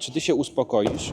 Czy ty się uspokoisz?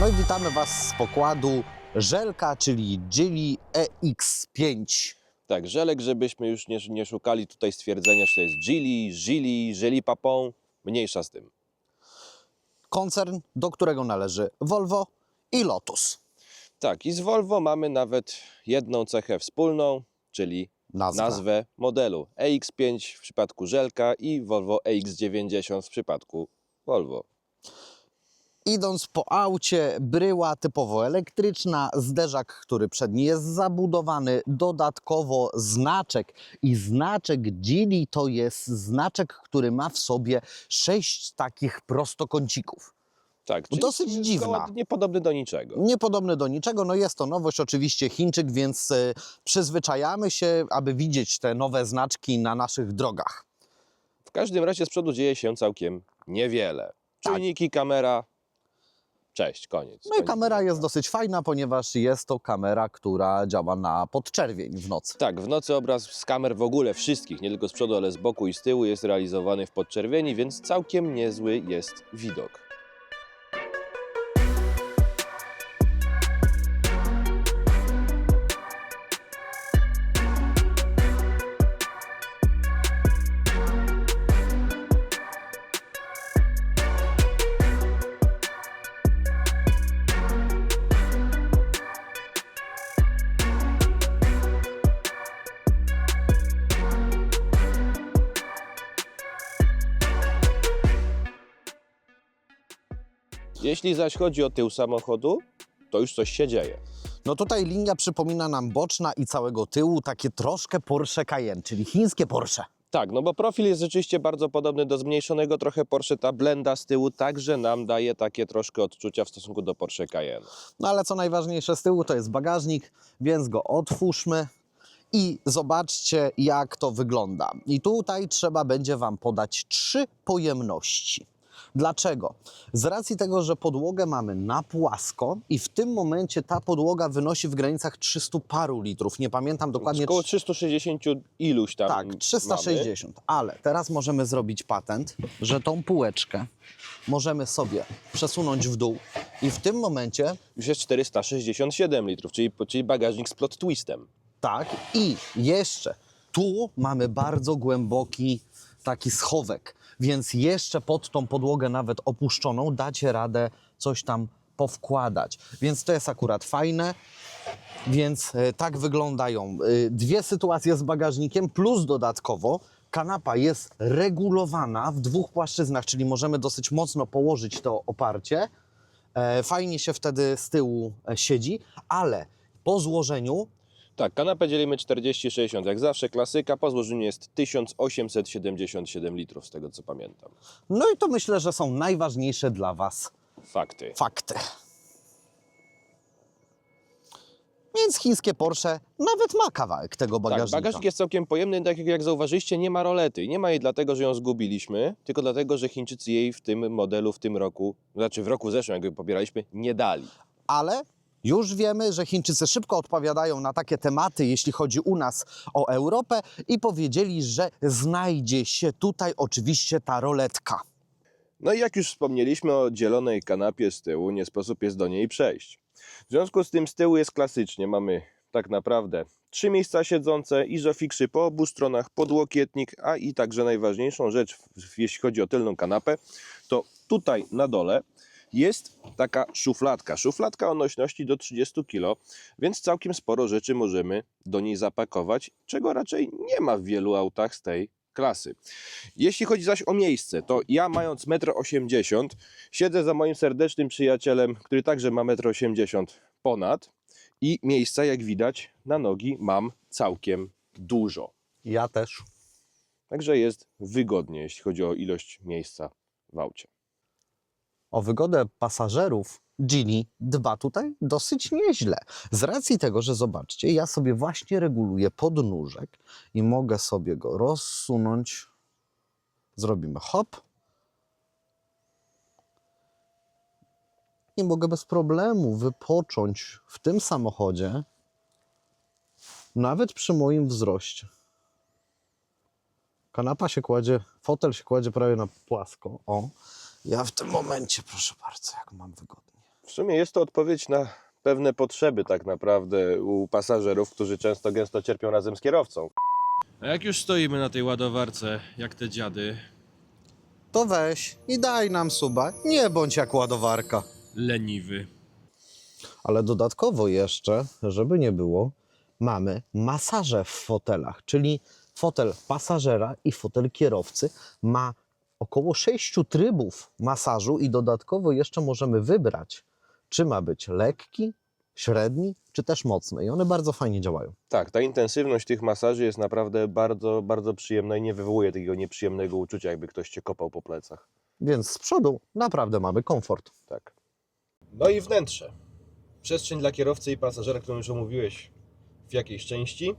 No i witamy Was z pokładu Żelka, czyli Gili EX5. Tak, żelek, żebyśmy już nie, nie szukali tutaj stwierdzenia, czy to jest Gili, Gili, Żeli Papon. Mniejsza z tym. Koncern, do którego należy Volvo i Lotus. Tak, i z Volvo mamy nawet jedną cechę wspólną, czyli Nazwa. nazwę modelu EX5 w przypadku Żelka i Volvo EX90 w przypadku Volvo. Idąc po aucie, bryła typowo elektryczna, zderzak, który przedni jest zabudowany, dodatkowo znaczek. I znaczek Gili to jest znaczek, który ma w sobie sześć takich prostokącików. Tak, czyli Dosyć dziwna. Niepodobny do niczego. Niepodobny do niczego, no jest to nowość, oczywiście Chińczyk, więc e, przyzwyczajamy się, aby widzieć te nowe znaczki na naszych drogach. W każdym razie z przodu dzieje się całkiem niewiele. Czujniki, kamera. Cześć, koniec. No i Koniec kamera jest dosyć fajna, ponieważ jest to kamera, która działa na podczerwień w nocy. Tak, w nocy obraz z kamer w ogóle wszystkich, nie tylko z przodu, ale z boku i z tyłu jest realizowany w podczerwieni, więc całkiem niezły jest widok. Jeśli zaś chodzi o tył samochodu, to już coś się dzieje. No tutaj linia przypomina nam boczna i całego tyłu takie troszkę Porsche Cayenne, czyli chińskie Porsche. Tak, no bo profil jest rzeczywiście bardzo podobny do zmniejszonego trochę Porsche. Ta blenda z tyłu także nam daje takie troszkę odczucia w stosunku do Porsche Cayenne. No ale co najważniejsze z tyłu to jest bagażnik, więc go otwórzmy i zobaczcie jak to wygląda. I tutaj trzeba będzie Wam podać trzy pojemności. Dlaczego? Z racji tego, że podłogę mamy na płasko i w tym momencie ta podłoga wynosi w granicach 300 paru litrów. Nie pamiętam dokładnie. Około trz- 360 iluś tam Tak, mamy. 360. Ale teraz możemy zrobić patent, że tą półeczkę możemy sobie przesunąć w dół i w tym momencie Już jest 467 litrów, czyli, czyli bagażnik z plot twistem. Tak, i jeszcze tu mamy bardzo głęboki taki schowek, więc jeszcze pod tą podłogę nawet opuszczoną dacie radę coś tam powkładać. Więc to jest akurat fajne. Więc e, tak wyglądają e, dwie sytuacje z bagażnikiem, plus dodatkowo kanapa jest regulowana w dwóch płaszczyznach, czyli możemy dosyć mocno położyć to oparcie. E, Fajnie się wtedy z tyłu siedzi, ale po złożeniu Tak, kanapę dzielimy 40-60, jak zawsze klasyka, po złożeniu jest 1877 litrów, z tego co pamiętam. No i to myślę, że są najważniejsze dla Was Fakty. fakty. Więc chińskie Porsche nawet ma kawałek tego Tak, bagażnika. bagażnik jest całkiem pojemny, tak jak, jak zauważyliście, nie ma rolety. I nie ma jej dlatego, że ją zgubiliśmy, tylko dlatego, że Chińczycy jej w tym modelu, w tym roku, znaczy w roku zeszłym, jakby pobieraliśmy, nie dali. Ale już wiemy, że Chińczycy szybko odpowiadają na takie tematy, jeśli chodzi u nas o Europę i powiedzieli, że znajdzie się tutaj oczywiście ta roletka. No i jak już wspomnieliśmy o dzielonej kanapie z tyłu, nie sposób jest do niej przejść. W związku z tym z tyłu jest klasycznie, mamy tak naprawdę trzy miejsca siedzące, izofiksy po obu stronach, podłokietnik, a i także najważniejszą rzecz, jeśli chodzi o tylną kanapę, to tutaj na dole jest taka szufladka. Szufladka o nośności do 30 kg, więc całkiem sporo rzeczy możemy do niej zapakować, czego raczej nie ma w wielu autach z tej klasy. Jeśli chodzi zaś o miejsce, to ja mając 1,80 m siedzę za moim serdecznym przyjacielem, który także ma 1,80 m ponad i miejsca jak widać na nogi mam całkiem dużo. Ja też. Także jest wygodnie, jeśli chodzi o ilość miejsca w aucie. O wygodę pasażerów Gini dba tutaj dosyć nieźle. Z racji tego, że zobaczcie, ja sobie właśnie reguluję podnóżek i mogę sobie go rozsunąć. Zrobimy hop. I mogę bez problemu wypocząć w tym samochodzie, nawet przy moim wzroście. Kanapa się kładzie, fotel się kładzie prawie na płasko. O, ja w tym momencie, proszę bardzo, jak mam wygodnie. W sumie jest to odpowiedź na pewne potrzeby tak naprawdę u pasażerów, którzy często gęsto cierpią razem z kierowcą. A jak już stoimy na tej ładowarce, jak te dziady, To weź i daj nam suba, nie bądź jak ładowarka. leniwy. Ale dodatkowo jeszcze, żeby nie było, mamy masaże w fotelach, czyli fotel pasażera i fotel kierowcy ma około sześciu trybów masażu i dodatkowo jeszcze możemy wybrać, czy ma być lekki, średni, czy też mocny. I one bardzo fajnie działają. Tak, ta intensywność tych masaży jest naprawdę bardzo, bardzo przyjemna i nie wywołuje takiego nieprzyjemnego uczucia, jakby ktoś cię kopał po plecach. Więc z przodu naprawdę mamy komfort. Tak. No i wnętrze. Przestrzeń dla kierowcy i pasażera, którą już omówiłeś w jakiejś części.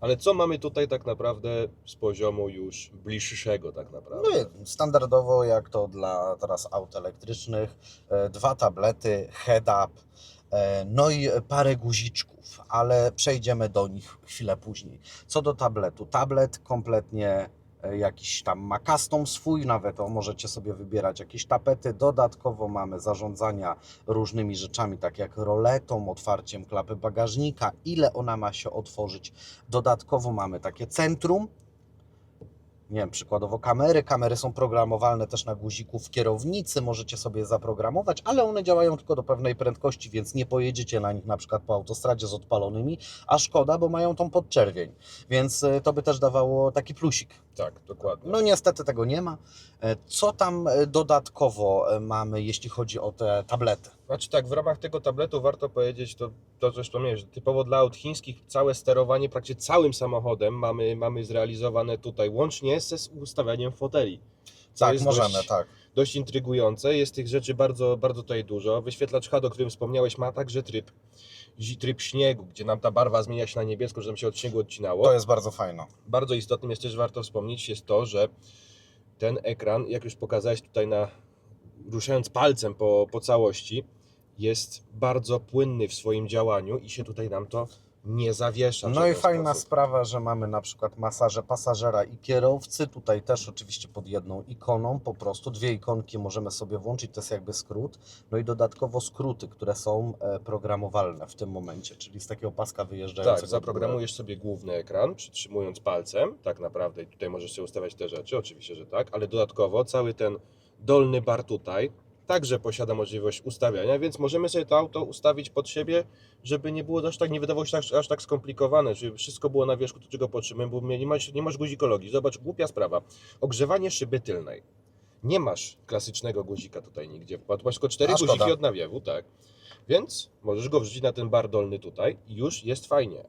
Ale co mamy tutaj tak naprawdę z poziomu już bliższego tak naprawdę? No, standardowo jak to dla teraz aut elektrycznych, e, dwa tablety, head-up, e, no i parę guziczków, ale przejdziemy do nich chwilę później. Co do tabletu, tablet kompletnie jakiś tam ma custom swój, nawet o, możecie sobie wybierać jakieś tapety. Dodatkowo mamy zarządzania różnymi rzeczami, tak jak roletą, otwarciem klapy bagażnika, ile ona ma się otworzyć. Dodatkowo mamy takie centrum, nie wiem, przykładowo kamery. Kamery są programowalne też na guziku w kierownicy, możecie sobie zaprogramować, ale one działają tylko do pewnej prędkości, więc nie pojedziecie na nich na przykład po autostradzie z odpalonymi, a szkoda, bo mają tą podczerwień, więc y, to by też dawało taki plusik. Tak, dokładnie. No niestety tego nie ma. E, Co tam e, dodatkowo e, mamy, jeśli chodzi o te tablety? Znaczy tak, w ramach tego tabletu warto powiedzieć to, to co wspomniałeś, że typowo dla aut chińskich całe sterowanie praktycznie całym samochodem mamy, mamy zrealizowane tutaj, łącznie ze ustawianiem foteli. Co tak, możemy, dość, tak. dość intrygujące. Jest tych rzeczy bardzo, bardzo tutaj dużo. Wyświetlacz HUD, o którym wspomniałeś, ma także tryb, tryb śniegu, gdzie nam ta barwa zmienia się na niebiesko, że nam się od śniegu odcinało. To jest bardzo fajne. Bardzo istotnym jest też warto wspomnieć jest to, że ten ekran, jak już pokazałeś tutaj na ruszając palcem po, po całości, jest bardzo płynny w swoim działaniu i się tutaj nam to nie zawiesza. No i fajna sposób. sprawa, że mamy na przykład masaże pasażera i kierowcy. Tutaj też oczywiście pod jedną ikoną, po prostu dwie ikonki możemy sobie włączyć, to jest jakby skrót. No i dodatkowo skróty, które są e, programowalne w tym momencie, czyli z takiego paska wyjeżdżającego. Tak, zaprogramujesz sobie główny ekran, przytrzymując palcem, tak naprawdę, i tutaj możesz sobie ustawiać te rzeczy, oczywiście, że tak, ale dodatkowo cały ten dolny bar tutaj także posiada możliwość ustawiania, więc możemy sobie to auto ustawić pod siebie, żeby nie było aż tak, nie wydawało się aż, aż tak skomplikowane, żeby wszystko było na wierzchu, to czego potrzebujemy, bo nie masz, nie masz guzikologii. Zobacz, głupia sprawa. Ogrzewanie szyby tylnej. Nie masz klasycznego guzika tutaj nigdzie. Masz tylko cztery A, szkoda. guziki od nawiewu, tak. Więc możesz go wrzucić na ten bar dolny tutaj i już jest fajnie.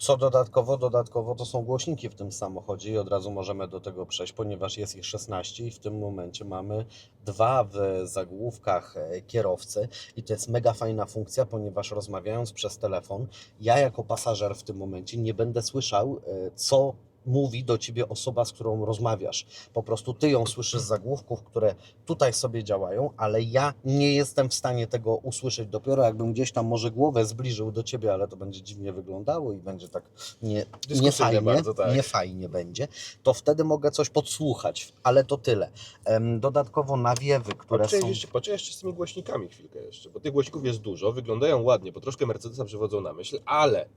Co dodatkowo? Dodatkowo to są głośniki w tym samochodzie i od razu możemy do tego przejść, ponieważ jest ich 16 i w tym momencie mamy dwa w zagłówkach e, kierowcy i to jest mega fajna funkcja, ponieważ rozmawiając przez telefon, ja jako pasażer w tym momencie nie będę słyszał, e, co mówi do ciebie osoba, z którą rozmawiasz. Po prostu ty ją słyszysz z zagłówków, które tutaj sobie działają, ale ja nie jestem w stanie tego usłyszeć. Dopiero jakbym gdzieś tam może głowę zbliżył do ciebie, ale to będzie dziwnie wyglądało i będzie tak nie, Dyskusyjne nie fajnie, bardzo, tak. nie fajnie będzie, to wtedy mogę coś podsłuchać, ale to tyle. Dodatkowo nawiewy, które Poczekaj są... jeszcze, poczekaj jeszcze z tymi głośnikami chwilkę jeszcze, bo tych głośników jest dużo, wyglądają ładnie, bo troszkę Mercedesa przywodzą na myśl, ale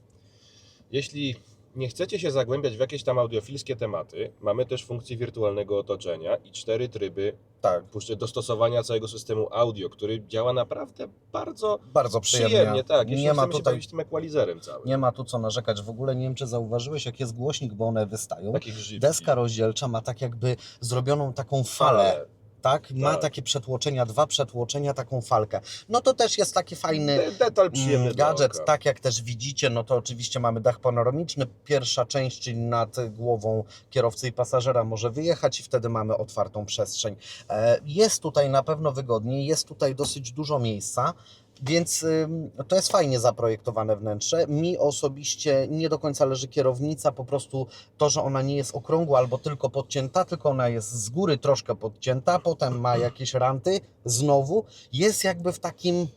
jeśli nie chcecie się zagłębiać w jakieś tam audiofilskie tematy, mamy też funkcję wirtualnego otoczenia i cztery tryby Tak, dostosowania całego systemu audio, który działa naprawdę bardzo bardzo przyjemnie. przyjemnie. tak, jeśli nie ma się tutaj bawić tym equalizerem całym. nie ma tu co narzekać. W ogóle nie wiem, czy zauważyłeś, jak jest głośnik, bo one wystają. Deska rozdzielcza ma tak jakby zrobioną taką falę. Tak? Ma Tak. takie przetłoczenia, dwa przetłoczenia, taką falkę. No to też jest taki fajny De- detal przyjemny mm, gadżet. Tak jak też widzicie, no to oczywiście mamy dach panoramiczny. Pierwsza część, czyli nad głową kierowcy i pasażera może wyjechać i wtedy mamy otwartą przestrzeń. E, Jest tutaj na pewno wygodniej, jest tutaj dosyć dużo miejsca. Więc to jest fajnie zaprojektowane wnętrze. Mi osobiście nie do końca leży kierownica, po prostu to, że ona nie jest okrągła albo tylko podcięta, tylko ona jest z góry troszkę podcięta, potem ma jakieś ranty, znowu jest jakby w takim,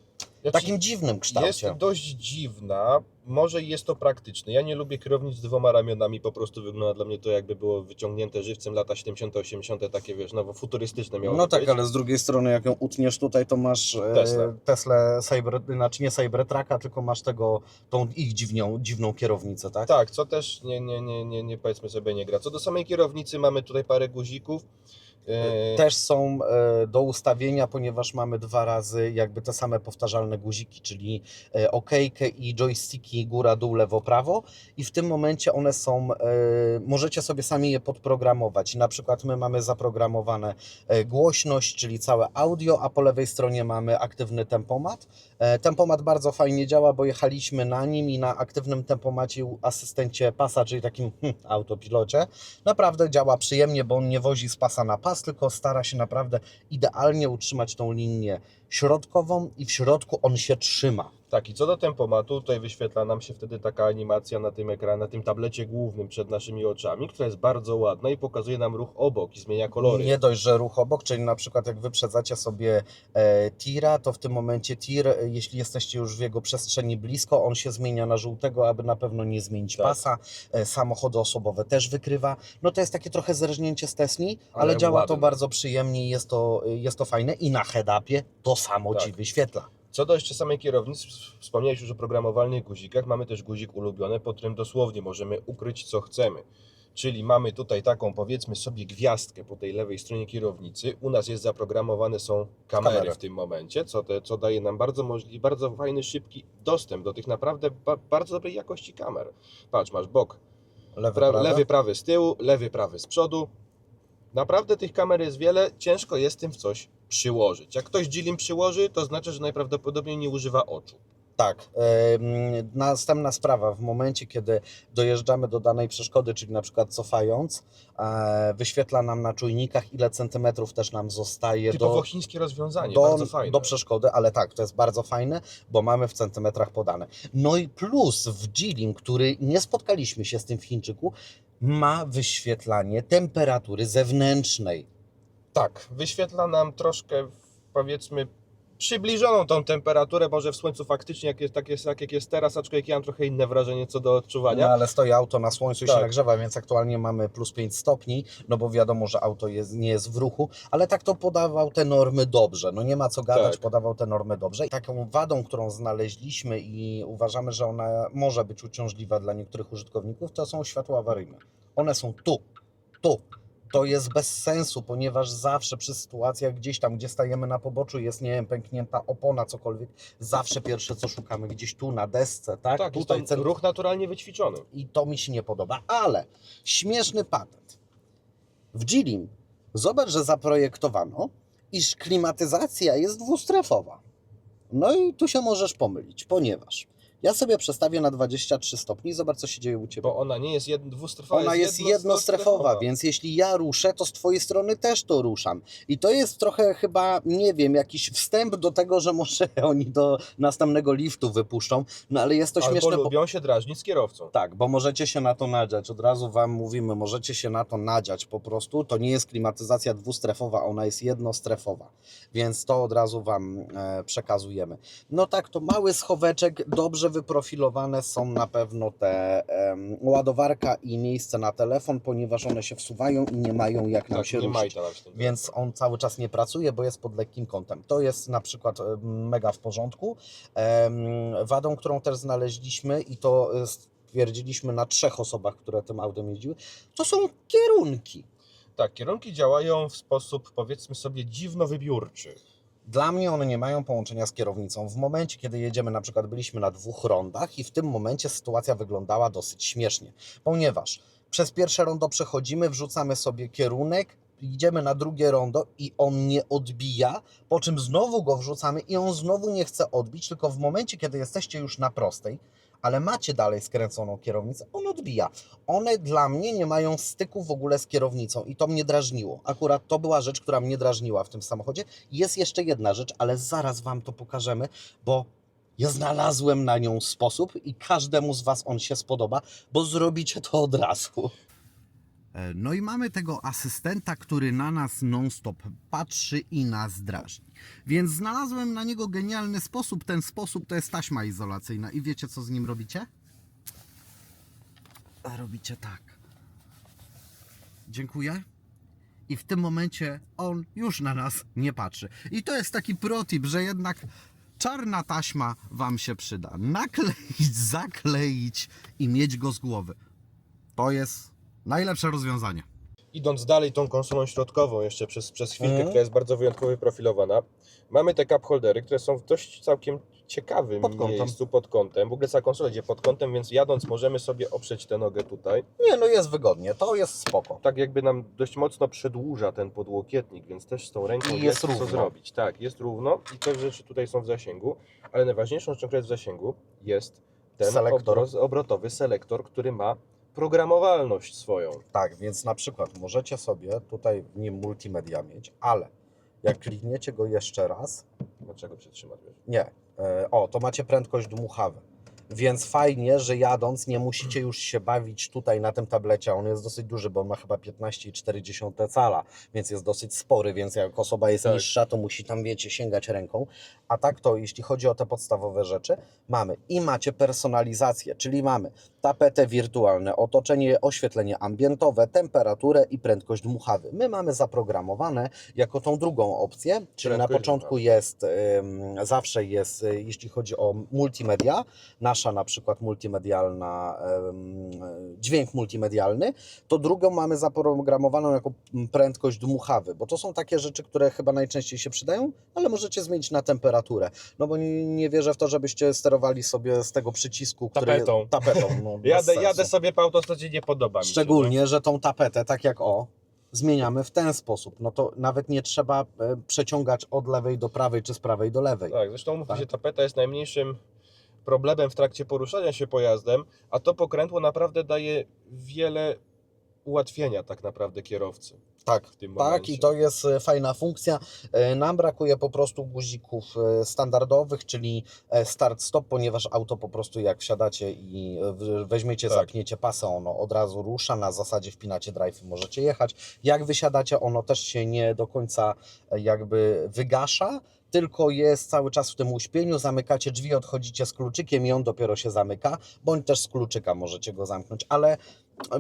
Znaczy, takim dziwnym kształcie. Jest dość dziwna, może i jest to praktyczne. Ja nie lubię kierownic z dwoma ramionami, po prostu wygląda dla mnie to jakby było wyciągnięte żywcem lata 70., 80., takie wiesz, nowo futurystyczne miało No tak, być. ale z drugiej strony jak ją utniesz tutaj, to masz e, Tesla. Tesla Cyber, znaczy nie Cybertrucka, tylko masz tego, tą ich dziwnią, dziwną kierownicę, tak? Tak, co też nie, nie, nie, nie, nie powiedzmy sobie nie gra. Co do samej kierownicy mamy tutaj parę guzików. E, Też są e, do ustawienia, ponieważ mamy dwa razy jakby te same powtarzalne guziki, czyli e, okejkę i joysticki góra, dół, lewo, prawo i w tym momencie one są, e, możecie sobie sami je podprogramować. Na przykład my mamy zaprogramowane e, głośność, czyli całe audio, a po lewej stronie mamy aktywny tempomat. E, Tempomat bardzo fajnie działa, bo jechaliśmy na nim i na aktywnym tempomacie u asystencie pasa, czyli takim hmm, autopilocie, naprawdę działa przyjemnie, bo on nie wozi z pasa na pas, tylko stara się naprawdę idealnie utrzymać tą linię środkową i w środku on się trzyma. Tak, i co do tempomatu, tutaj wyświetla nam się wtedy taka animacja na tym ekranie, na tym tablecie głównym przed naszymi oczami, która jest bardzo ładna i pokazuje nam ruch obok i zmienia kolory. Nie dość, że ruch obok, czyli na przykład jak wyprzedzacie sobie e, tira, to w tym momencie tir, e, jeśli jesteście już w jego przestrzeni blisko, on się zmienia na żółtego, aby na pewno nie zmienić Tak. pasa. E, samochody osobowe też wykrywa. No to jest takie trochę zerżnięcie z Tesli, ale, Ale działa to ładne. bardzo przyjemnie i jest to, jest to fajne. I na head-upie to samo Tak. Ci wyświetla. Co do jeszcze samej kierownicy, wspomniałeś już o programowalnych guzikach, mamy też guzik ulubiony, po którym dosłownie możemy ukryć co chcemy. Czyli mamy tutaj taką powiedzmy sobie gwiazdkę po tej lewej stronie kierownicy. U nas jest zaprogramowane są kamery, Kamery. w tym momencie, co, te, co daje nam bardzo bardzo fajny, szybki dostęp do tych naprawdę ba, bardzo dobrej jakości kamer. Patrz, masz bok Lewy, pra, prawy. lewy, prawy z tyłu, lewy, prawy z przodu. Naprawdę tych kamer jest wiele, ciężko jest tym w coś przyłożyć. Jak ktoś Jilim przyłoży, to znaczy, że najprawdopodobniej nie używa oczu. Tak. Następna sprawa, w momencie, kiedy dojeżdżamy do danej przeszkody, czyli na przykład cofając, e, wyświetla nam na czujnikach, ile centymetrów też nam zostaje Typowo do, chińskie rozwiązanie, do, bardzo fajne. do przeszkody, ale tak, to jest bardzo fajne, bo mamy w centymetrach podane. No i plus w Jilim, który nie spotkaliśmy się z tym w Chińczyku, ma wyświetlanie temperatury zewnętrznej. Tak, wyświetla nam troszkę, powiedzmy, przybliżoną tą temperaturę, może w słońcu faktycznie jak jest, tak, jest, tak jak jest teraz, aczkolwiek ja mam trochę inne wrażenie co do No odczuwania. ale stoi auto na słońcu i się Tak. nagrzewa, więc aktualnie mamy plus 5 stopni, no bo wiadomo, że auto jest, nie jest w ruchu, ale tak to podawał te normy dobrze. No nie ma co gadać, Tak. podawał te normy dobrze. I taką wadą, którą znaleźliśmy i uważamy, że ona może być uciążliwa dla niektórych użytkowników, to są światła awaryjne. One są tu, tu. To jest bez sensu, ponieważ zawsze przy sytuacjach gdzieś tam, gdzie stajemy na poboczu, jest, nie wiem, pęknięta opona, cokolwiek, zawsze pierwsze co szukamy gdzieś tu na desce, tak? tak, Tutaj to cen- ruch naturalnie wyćwiczony. i to mi się nie podoba. Ale śmieszny patent. W Jilim zobacz, że zaprojektowano, iż klimatyzacja jest dwustrefowa. No i tu się możesz pomylić, ponieważ ja sobie przestawię na 23 stopni i zobacz, co się dzieje u Ciebie. Bo ona nie jest jedno, dwustrefowa, Ona jest jednostrefowa, więc jeśli ja ruszę, to z Twojej strony też to ruszam. I to jest trochę chyba, nie wiem, jakiś wstęp do tego, że może oni do następnego liftu wypuszczą, no ale jest to Albo śmieszne, bo lubią się drażnić z kierowcą. tak, bo możecie się na to nadziać. Od razu Wam mówimy, możecie się na to nadziać po prostu. To nie jest klimatyzacja dwustrefowa, ona jest jednostrefowa. Więc to od razu Wam e, przekazujemy. No tak, to mały schoweczek, dobrze wyprofilowane są na pewno te em, ładowarka i miejsce na telefon, ponieważ one się wsuwają i nie mają jak nam Tak, ruszyć. nam się tym Więc on cały czas nie pracuje, bo jest pod lekkim kątem. To jest na przykład mega w porządku. Em, Wadą, którą też znaleźliśmy i to jest stwierdziliśmy na trzech osobach, które tym autem jeździły, to są kierunki. Tak, kierunki działają w sposób, powiedzmy sobie, dziwno wybiórczy. Dla mnie one nie mają połączenia z kierownicą. W momencie, kiedy jedziemy, na przykład byliśmy na dwóch rondach i w tym momencie sytuacja wyglądała dosyć śmiesznie, ponieważ przez pierwsze rondo przechodzimy, wrzucamy sobie kierunek, idziemy na drugie rondo i on nie odbija, po czym znowu go wrzucamy i on znowu nie chce odbić, tylko w momencie, kiedy jesteście już na prostej, ale macie dalej skręconą kierownicę, on odbija. One dla mnie nie mają styku w ogóle z kierownicą i to mnie drażniło. Akurat to była rzecz, która mnie drażniła w tym samochodzie. Jest jeszcze jedna rzecz, ale zaraz Wam to pokażemy, bo ja znalazłem na nią sposób i każdemu z Was on się spodoba, bo zrobicie to od razu. No i mamy tego asystenta, który na nas non-stop patrzy i nas drażni. Więc znalazłem na niego genialny sposób. Ten sposób to jest taśma izolacyjna. I wiecie, co z nim robicie? Robicie tak. Dziękuję. I w tym momencie on już na nas nie patrzy. I to jest taki protip, że jednak czarna taśma Wam się przyda. Nakleić, zakleić i mieć go z głowy. To jest najlepsze rozwiązanie. Idąc dalej tą konsolą środkową, jeszcze przez, przez chwilkę, Mhm. która jest bardzo wyjątkowo wyprofilowana, mamy te cup holdery, które są w dość całkiem ciekawym Pod kątem. miejscu pod kątem. W ogóle cała konsola idzie pod kątem, więc jadąc możemy sobie oprzeć tę nogę tutaj. Nie, no jest wygodnie, to jest spoko. Tak jakby nam dość mocno przedłuża ten podłokietnik, więc też z tą ręką I jest, jest co zrobić. Tak, jest równo i te rzeczy tutaj są w zasięgu, ale najważniejszą rzeczą, która jest w zasięgu jest ten Selektor. obrotowy selektor, który ma programowalność swoją. Tak, więc na przykład możecie sobie tutaj w nim multimedia mieć, ale jak klikniecie go jeszcze raz, Dlaczego przytrzymać? nie, e, o, to macie prędkość dmuchawy. Więc fajnie, że jadąc nie musicie już się bawić tutaj na tym tablecie. On jest dosyć duży, bo on ma chyba 15,4 cala, więc jest dosyć spory, więc jak osoba jest Tak. niższa, to musi tam, wiecie, sięgać ręką. A tak to, jeśli chodzi o te podstawowe rzeczy, mamy i macie personalizację, czyli mamy tapetę wirtualne, otoczenie, oświetlenie ambientowe, temperaturę i prędkość dmuchawy. My mamy zaprogramowane jako tą drugą opcję, czyli na Prędkość początku dmuchawy. jest, zawsze jest, y, jeśli chodzi o multimedia, nasza na przykład multimedialna, dźwięk multimedialny, to drugą mamy zaprogramowaną jako prędkość dmuchawy, bo to są takie rzeczy, które chyba najczęściej się przydają, ale możecie zmienić na temperaturę, no bo nie, nie wierzę w to, żebyście sterowali sobie z tego przycisku, który Tapetą. tapetą no, Jadę, jadę sobie po autostradzie, nie podoba mi się. Szczególnie, że tą tapetę, tak jak o, zmieniamy w ten sposób. No to nawet nie trzeba e, przeciągać od lewej do prawej, czy z prawej do lewej. Tak, zresztą mówmy Tak. się, tapeta jest najmniejszym problemem w trakcie poruszania się pojazdem, a to pokrętło naprawdę daje wiele ułatwienia tak naprawdę kierowcy Tak, tak i to jest e, fajna funkcja. E, Nam brakuje po prostu guzików e, standardowych, czyli start-stop, ponieważ auto po prostu jak wsiadacie i weźmiecie, Tak. zapniecie pasę, ono od razu rusza, na zasadzie wpinacie drive i możecie jechać. Jak wysiadacie, ono też się nie do końca jakby wygasza, tylko jest cały czas w tym uśpieniu, zamykacie drzwi, odchodzicie z kluczykiem i on dopiero się zamyka, bądź też z kluczyka możecie go zamknąć, ale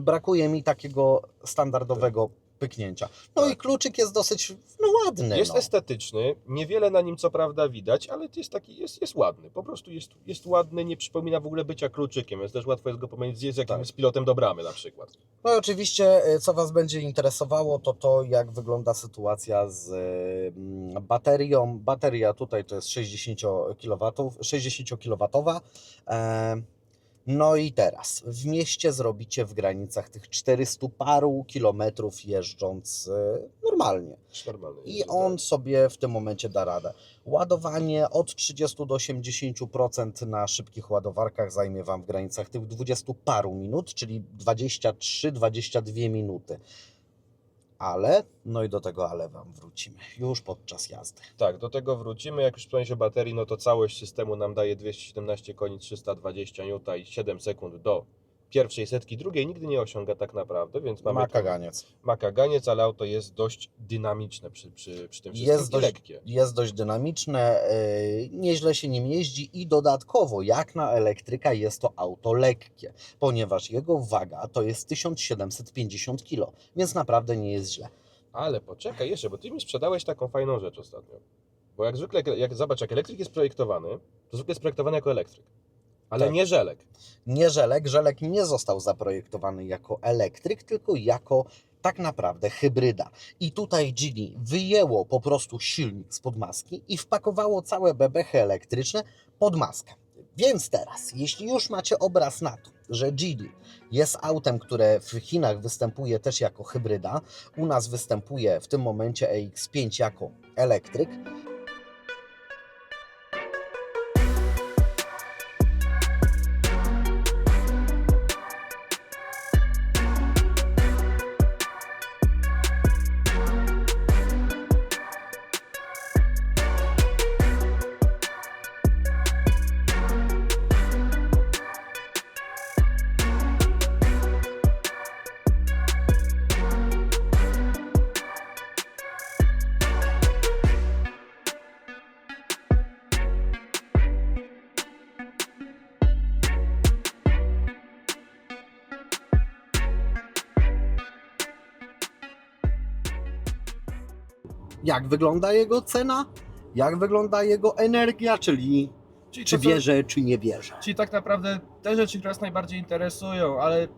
brakuje mi takiego standardowego pyknięcia. No Tak. i kluczyk jest dosyć no, ładny. Jest no. estetyczny, niewiele na nim co prawda widać, ale jest taki, jest, jest ładny, po prostu jest, jest ładny, nie przypomina w ogóle bycia kluczykiem, więc też łatwo jest go pomylić z jakimś Tak. pilotem do bramy na przykład. No i oczywiście, e, co Was będzie interesowało, to to, jak wygląda sytuacja z mm, baterią. Bateria tutaj to jest 60 kW, 60 kW. E, No i teraz w mieście zrobicie w granicach tych 400 paru kilometrów jeżdżąc e, normalnie. Normalny I on tak. sobie w tym momencie da radę. Ładowanie od 30 do 80% na szybkich ładowarkach zajmie Wam w granicach tych 20 paru minut, czyli 23-22 minuty. Ale, no i do tego ale Wam wrócimy już podczas jazdy. Tak, do tego wrócimy. Jak już wspomniałeś o baterii, no to całość systemu nam daje 217 koni, 320 N i 7 sekund do pierwszej setki, drugiej nigdy nie osiąga tak naprawdę, więc mamy Ma kaganiec. ma kaganiec, ale auto jest dość dynamiczne przy, przy, przy tym wszystkim Jest dość, lekkie. jest dość dynamiczne, yy, nieźle się nim jeździ i dodatkowo, jak na elektryka, jest to auto lekkie, ponieważ jego waga to jest 1750 kg, więc naprawdę nie jest źle. Ale poczekaj jeszcze, bo ty mi sprzedałeś taką fajną rzecz ostatnio. Bo jak zwykle, jak zobacz, jak elektryk jest projektowany, to zwykle jest projektowany jako elektryk. Ale Tak. nie żelek. Nie Żelek. Żelek nie został zaprojektowany jako elektryk, tylko jako tak naprawdę hybryda. I tutaj Geely wyjęło po prostu silnik spod maski i wpakowało całe bebechy elektryczne pod maskę. Więc teraz, jeśli już macie obraz na to, że Geely jest autem, które w Chinach występuje też jako hybryda, u nas występuje w tym momencie EX5 jako elektryk, jak wygląda jego cena, jak wygląda jego energia, czyli Czyli czy to, bierze, czy nie bierze. Czyli tak naprawdę te rzeczy, które nas najbardziej interesują, ale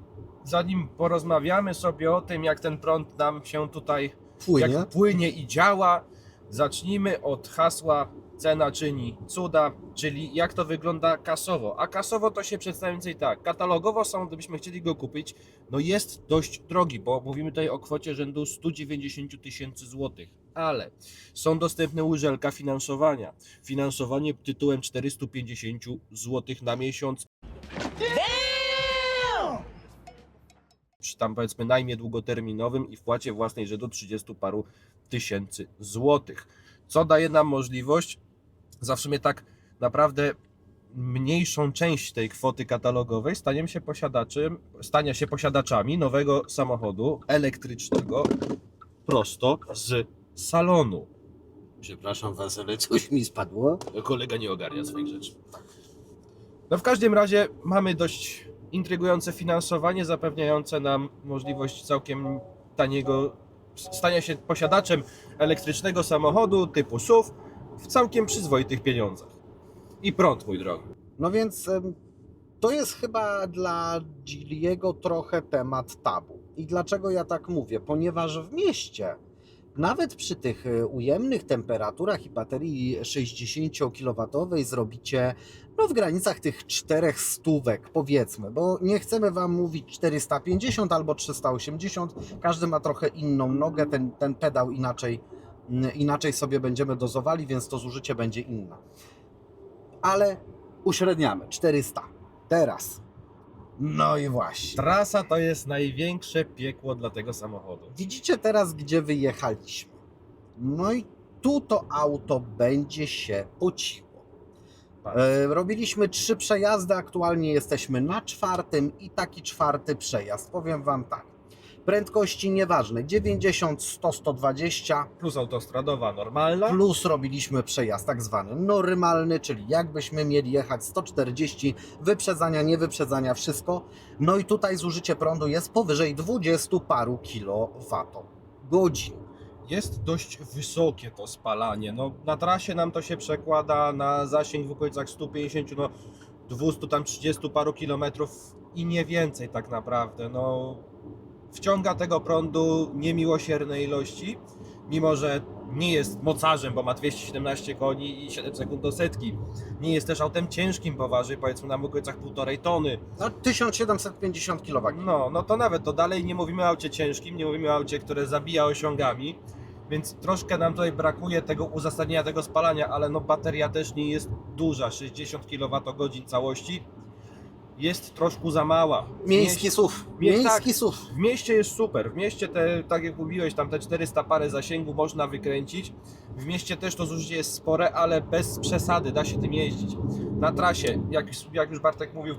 zanim porozmawiamy sobie o tym, jak ten prąd nam się tutaj Płynie. jak płynie i działa, zacznijmy od hasła cena czyni cuda, czyli jak to wygląda kasowo. A kasowo to się przedstawia więcej tak. Katalogowo są, gdybyśmy chcieli go kupić, no jest dość drogi, bo mówimy tutaj o kwocie rzędu 190 tysięcy złotych. Ale są dostępne łyżelka finansowania. Finansowanie tytułem 450 złotych na miesiąc. Przy tam powiedzmy najmie długoterminowym i wpłacie własnej rzędu 30 paru tysięcy złotych. Co daje nam możliwość za w sumie tak naprawdę mniejszą część tej kwoty katalogowej staniemy się posiadaczem, stania się posiadaczami nowego samochodu elektrycznego prosto z salonu. Przepraszam was, ale coś mi spadło. Kolega nie ogarnia swoich rzeczy. No w każdym razie mamy dość intrygujące finansowanie zapewniające nam możliwość całkiem taniego stania się posiadaczem elektrycznego samochodu typu SUV w całkiem przyzwoitych pieniądzach. I prąd, mój drogi. No więc to jest chyba dla Giliego trochę temat tabu. I dlaczego ja tak mówię? Ponieważ w mieście, nawet przy tych e, ujemnych temperaturach i baterii 60 kW zrobicie no w granicach tych czterech stówek, powiedzmy, bo nie chcemy Wam mówić 450 albo 380, każdy ma trochę inną nogę, ten, ten pedał inaczej, inaczej sobie będziemy dozowali, więc to zużycie będzie inne. Ale uśredniamy 400. Teraz. No i właśnie. Trasa to jest największe piekło dla tego samochodu. Widzicie teraz, gdzie wyjechaliśmy. No i tu to auto będzie się pociło. E, robiliśmy trzy przejazdy, aktualnie jesteśmy na czwartym i taki czwarty przejazd. Powiem Wam tak. Prędkości nieważne, 90, 100, 120, Plus autostradowa normalna. plus robiliśmy przejazd tak zwany normalny, czyli jakbyśmy mieli jechać 140, wyprzedzania, nie wyprzedzania, wszystko. No i tutaj zużycie prądu jest powyżej 20 paru kilowatogodzin. jest dość wysokie to spalanie. No, na trasie nam to się przekłada na zasięg w okolicach 150, no 200 tam 30 paru kilometrów i nie więcej tak naprawdę. No, wciąga tego prądu niemiłosierne ilości, mimo że nie jest mocarzem, bo ma 217 koni i 7 sekund do setki. Nie jest też autem ciężkim, bo waży powiedzmy nam w okolicach 1,5 tony. No 1750 kW. No, no to nawet, to dalej nie mówimy o aucie ciężkim, nie mówimy o aucie, które zabija osiągami, więc troszkę nam tutaj brakuje tego uzasadnienia tego spalania, ale no bateria też nie jest duża, 60 kWh całości jest troszkę za mała. Miejski mieście- SUV. Mie- Miejski tak. SUV. W mieście jest super, w mieście te, tak jak mówiłeś, tam te 400 parę zasięgu można wykręcić. W mieście też to zużycie jest spore, ale bez przesady, da się tym jeździć. Na trasie, jak, jak już Bartek mówił,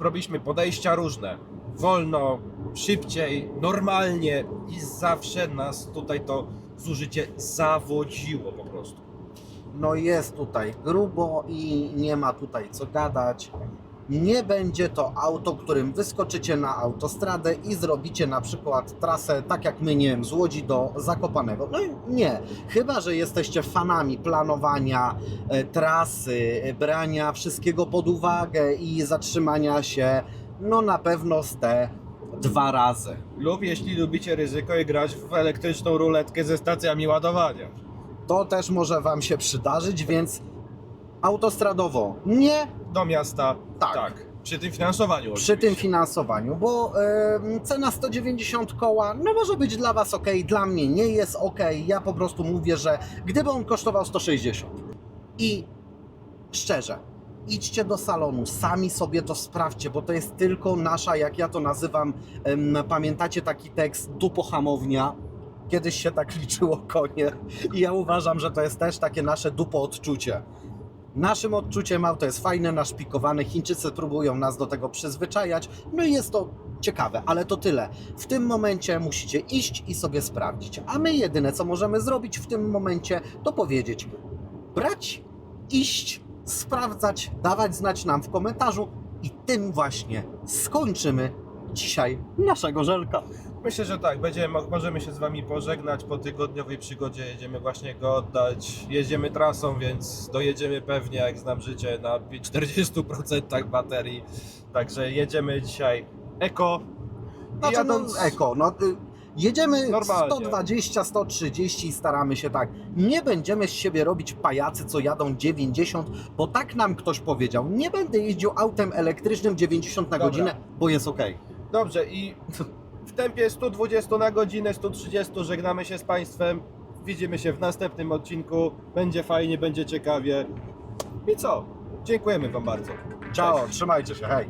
robiliśmy podejścia różne. Wolno, szybciej, normalnie i zawsze nas tutaj to zużycie zawodziło po prostu. No jest tutaj grubo i nie ma tutaj co gadać. Nie będzie to auto, którym wyskoczycie na autostradę i zrobicie na przykład trasę, tak jak my, nie wiem, z Łodzi do Zakopanego. No i nie. Chyba, że jesteście fanami planowania e, trasy, e, brania wszystkiego pod uwagę i zatrzymania się, no na pewno z te dwa razy. Lub jeśli lubicie ryzyko i grać w elektryczną ruletkę ze stacjami ładowania. To też może Wam się przydarzyć, więc autostradowo nie Do miasta Tak. Przy tym finansowaniu przy tym oczywiście. finansowaniu, bo em, cena 190 koła no może być dla Was ok, dla mnie nie jest ok. Ja po prostu mówię, że gdyby on kosztował 160 i szczerze, idźcie do salonu, sami sobie to sprawdźcie, bo to jest tylko nasza, jak ja to nazywam, em, pamiętacie taki tekst dupohamownia? Kiedyś się tak liczyło konie i ja uważam, że to jest też takie nasze dupo odczucie. Naszym odczuciem auto jest fajne, naszpikowane. Chińczycy próbują nas do tego przyzwyczajać. No i jest to ciekawe, ale to tyle. W tym momencie musicie iść i sobie sprawdzić. A my jedyne, co możemy zrobić w tym momencie, to powiedzieć: brać, iść, sprawdzać, dawać znać nam w komentarzu i tym właśnie skończymy dzisiaj naszego żelka. Myślę, że tak, będziemy, mo- możemy się z Wami pożegnać po tygodniowej przygodzie. Jedziemy właśnie go oddać. Jedziemy trasą, więc dojedziemy pewnie, jak znam życie, na 40% baterii. Także jedziemy dzisiaj eko. Znaczy, jadąc... no, eko, no, y, jedziemy Normalnie. 120, 130 i staramy się tak. Nie będziemy z siebie robić pajacy, co jadą 90, bo tak nam ktoś powiedział. Nie będę jeździł autem elektrycznym 90 na Dobra. godzinę, bo jest ok. Dobrze, i w tempie 120 na godzinę, 130 żegnamy się z Państwem. Widzimy się w następnym odcinku. Będzie fajnie, będzie ciekawie. I co? Dziękujemy Wam bardzo. Ciao, trzymajcie się, hej.